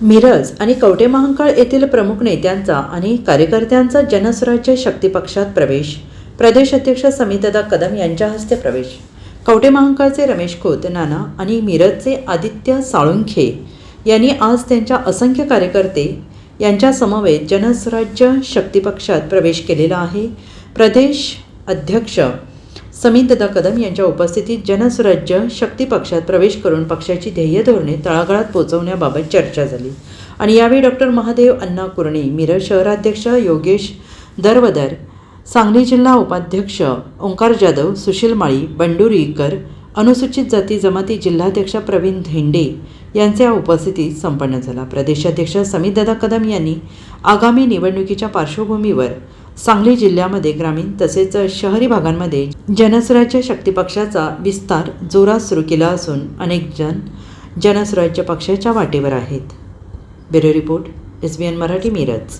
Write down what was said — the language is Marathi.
मिरज आणि कवटे महांकाळ येथील प्रमुख नेत्यांचा आणि कार्यकर्त्यांचा जनस्वराज्य शक्ती पक्षात प्रवेश. प्रदेश अध्यक्ष समितदा कदम यांच्या हस्ते प्रवेश. कवटे महांकाळचे रमेश खोत नाना आणि मिरजचे आदित्य साळुंखे यांनी आज त्यांच्या असंख्य कार्यकर्ते यांच्या समवेत जनस्वराज्य शक्ती पक्षात प्रवेश केलेला आहे. प्रदेश अध्यक्ष समितदा कदम यांच्या उपस्थितीत जनसुराज्य शक्ती पक्षात प्रवेश करून पक्षाची ध्येय धोरणे तळागाळात पोहोचवण्याबाबत चर्चा झाली. आणि यावेळी डॉक्टर महादेव अण्णा कुरणे मिरज शहराध्यक्ष योगेश दरवदर सांगली जिल्हा उपाध्यक्ष ओंकार जाधव सुशील माळी बंडुरीकर अनुसूचित जाती जमाती जिल्हाध्यक्ष प्रवीण धेंडे यांच्या उपस्थितीत संपन्न झाला. प्रदेशाध्यक्ष समितदादा कदम यांनी आगामी निवडणुकीच्या पार्श्वभूमीवर सांगली जिल्ह्यामध्ये ग्रामीण तसेच शहरी भागांमध्ये जनस्वराज्य शक्ती पक्षाचा विस्तार जोरात सुरू केला असून अनेक जण जनस्वराज्य पक्षाच्या वाटेवर आहेत. Bureau report S B N Marathi Miraj.